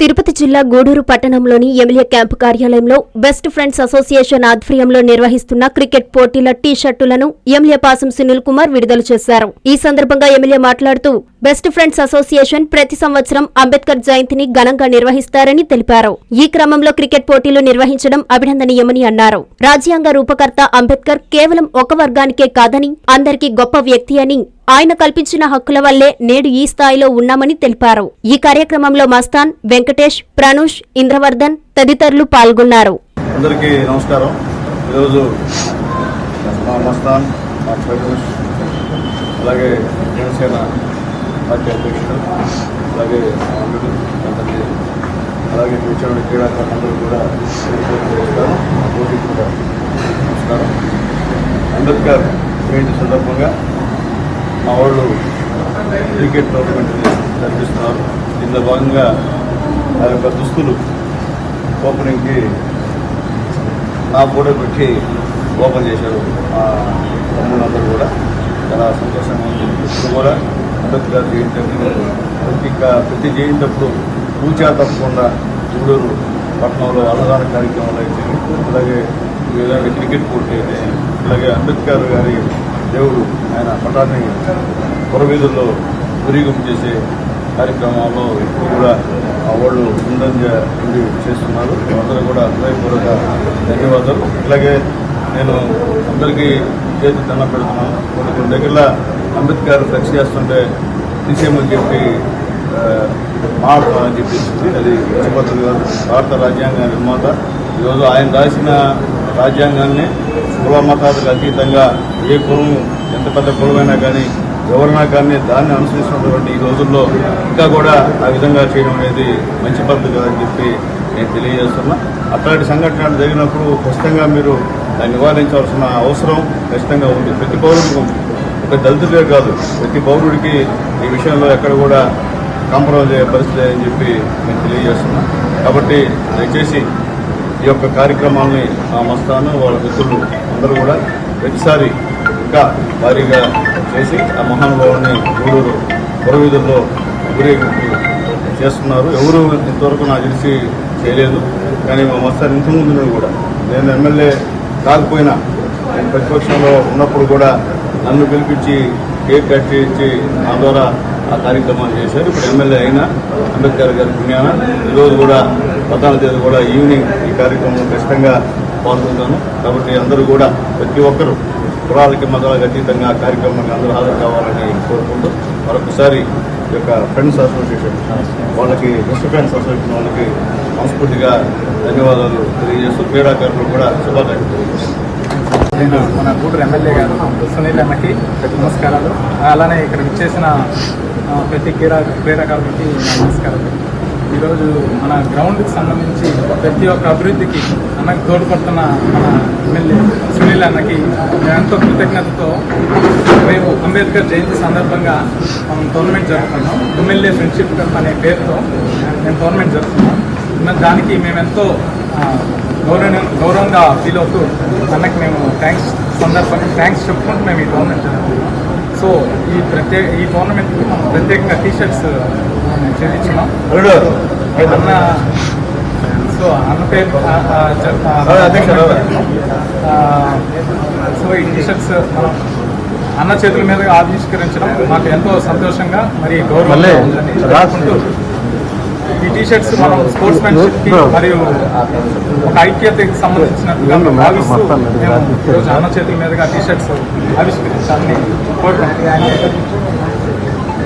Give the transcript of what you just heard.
తిరుపతి జిల్లా గూడూరు పట్టణంలోని MLA camp కార్యాలయంలో బెస్ట్ ఫ్రెండ్స్ అసోసియేషన్ ఆధ్వర్యంలో నిర్వహిస్తున్న క్రికెట్ పోటీల టీ షర్టులను ఎమ్మెల్యే పాసం సునీల్ కుమార్ విడుదల చేశారు. ఈ సందర్భంగా ఎమ్మెల్యే మాట్లాడుతూ బెస్ట్ ఫ్రెండ్స్ అసోసియేషన్ ప్రతి సంవత్సరం అంబేద్కర్ జయంతిని ఘనంగా నిర్వహిస్తారని తెలిపారు. ఈ క్రమంలో క్రికెట్ పోటీలు నిర్వహించడం అభినందనీయమని అన్నారు. రాజ్యాంగ రూపకర్త అంబేద్కర్ కేవలం ఒక వర్గానికే కాదని అందరికీ గొప్ప వ్యక్తి అని ఆయన కల్పించిన హక్కుల వల్లే నేడు ఈ స్థాయిలో ఉన్నామని తెలిపారు. ఈ కార్యక్రమంలో మస్తాన్ వెంకటేష్ ప్రనూష్ ఇంద్రవర్ధన్ తదితరులు పాల్గొన్నారు. అందరికీ నమస్కారం. ఈరోజు మా మస్తాన్ మా ఫైరోజ్ అలాగే జనసేన పార్టీ అధ్యక్షుడు అలాగే అలాగే ఇక్కడ క్రీడాకారులందరూ కూడా నమస్కారం పోటీ కూడా నమస్కారం. అంబేద్కర్ జయంతి సందర్భంగా మా వాళ్ళు క్రికెట్ టోర్నమెంట్ని జరిపిస్తున్నారు ఇందులో భాగంగా ఆ యొక్క దుస్తులు ఓపెనింగ్కి నా ఫోటో పెట్టి ఓపెన్ చేశారు. ఆ తమ్ముళ్ళందరూ కూడా చాలా సంతోషంగా ఉంది. ఇప్పుడు కూడా అంబేద్కర్ జయంతి అంటే ప్రతి క- ప్రతి పూజా తప్పకుండా గూడూరు పట్టణంలో అన్నదాన కార్యక్రమాలు అయితే అలాగే ఈ విధంగా క్రికెట్ పోటీ అయితే అలాగే అంబేద్కర్ గారి దేవుడు ఆయన పటాన్ని పురవీధుల్లో ఊరేగింపు చేసే కార్యక్రమాల్లో ఇప్పుడు కూడా వాళ్ళు ముందంజ ఉండి చేస్తున్నారు. అందరూ కూడా హృదయపూర్వక ధన్యవాదాలు. ఇట్లాగే నేను అందరికీ చేతి దండం పెడుతున్నాను కొన్ని కొన్ని దగ్గర అంబేద్కర్ ఫ్లెక్స్ చేస్తుంటే తీసేయమని చెప్పి మాట్లాడాలని చెప్పేసి అది పద్ధతి గారు భారత రాజ్యాంగ నిర్మాత. ఈరోజు ఆయన రాసిన రాజ్యాంగాన్ని కుల మతాలకు అతీతంగా ఏ కులం ఎంత పెద్ద కులమైనా కానీ ఎవరైనా కానీ దాన్ని అనుసరిస్తున్నటువంటి ఈ రోజుల్లో ఇంకా కూడా ఆ విధంగా చేయడం అనేది మంచి పద్ధతి కదని చెప్పి నేను తెలియజేస్తున్నా. అట్లాంటి సంఘటనలు జరిగినప్పుడు ఖచ్చితంగా మీరు దాన్ని నివారించాల్సిన అవసరం ఖచ్చితంగా ఉంది. ప్రతి పౌరుడికి ఒక దళితులే కాదు ప్రతి పౌరుడికి ఈ విషయంలో ఎక్కడ కూడా కాంప్రమైజ్ అయ్యే పరిస్థితి అని చెప్పి నేను తెలియజేస్తున్నా. కాబట్టి దయచేసి ఈ యొక్క కార్యక్రమాల్ని మా మస్తాను వాళ్ళ మిత్రులు అందరూ కూడా ప్రతిసారి ఇంకా భారీగా చేసి ఆ మహానుభావుని గూడూరు పురవీధుల్లో ఊరేగింపు చేస్తున్నారు. ఎవరు ఇంతవరకు నాకు తెలిసి చేయలేదు. కానీ మా మస్తాన్ ఇంతకుముందు నుండి కూడా. నేను ఎమ్మెల్యే కాకపోయినా నేను ప్రతిపక్షంలో ఉన్నప్పుడు కూడా నన్ను పిలిపించి కేక్ కట్ చేయించి నా ద్వారా ఆ కార్యక్రమాలు చేశారు. ఇప్పుడు ఎమ్మెల్యే అయినా అంబేద్కర్ గారి పుణ్యాన ఈరోజు కూడా పద్నాలుగు తేదీ కూడా ఈవినింగ్ ఈ కార్యక్రమంలో ఖచ్చితంగా పాల్గొంటాను. కాబట్టి అందరూ కూడా ప్రతి ఒక్కరూ కులాలకి మతాలకు అతీతంగా ఆ కార్యక్రమానికి అందరూ హాజరు కావాలని కోరుకుంటూ మరొకసారి ఈ యొక్క ఫ్రెండ్స్ అసోసియేషన్ వాళ్ళకి బెస్ట్ ఫ్రెండ్స్ అసోసియేషన్ వాళ్ళకి మనస్ఫూర్తిగా ధన్యవాదాలు తెలియజేస్తూ క్రీడాకారులు కూడా శుభాకాంక్షలు. నేను మన గూడూరు ఎమ్మెల్యే గారు సునీల్ అన్నకి నమస్కారాలు. అలానే ఇక్కడ విచ్చేసిన ప్రతి క్రీడా క్రీడాకారులకి నమస్కారాలు. ఈరోజు మన గ్రౌండ్కి సంబంధించి ప్రతి ఒక్క అభివృద్ధికి అన్నకు తోడ్పడుతున్న మన ఎమ్మెల్యే సునీల్ అన్నకి ఎంతో కృతజ్ఞతతో రేపు అంబేద్కర్ జయంతి సందర్భంగా మనం టోర్నమెంట్ జరుపుకున్నాం. ఎమ్మెల్యే ఫ్రెండ్షిప్ కప్ అనే పేరుతో నేను టోర్నమెంట్ జరుపుకున్నాం. దానికి మేమెంతో ఆ, గౌరవ గౌరవంగా ఫీల్ అవుతూ అన్నకి మేము థ్యాంక్స్ సందర్భంగా థ్యాంక్స్ చెప్పుకుంటూ మేము ఈ టోర్నమెంట్ జరుపుకున్నాం. సో ఈ ప్రత్యేక ఈ టోర్నమెంట్కి మనం ప్రత్యేకంగా టీషర్ట్స్ అన్న సో అన్న పేరు సో ఈ మనం అన్న చేతుల మీదుగా ఆవిష్కరించడం మాకు ఎంతో సంతోషంగా మరి గౌరవంగా ఉందని ఈ టీ షర్ట్స్ మనం స్పోర్ట్స్ మ్యాన్షిప్కి మరియు ఒక ఐక్యతకి సంబంధించినట్టుగా భావిస్తూ మేము ఈరోజు అన్న చేతుల మీదుగా టీ షర్ట్స్ ఆవిష్కరించాలని కోరుకుంటున్నాం.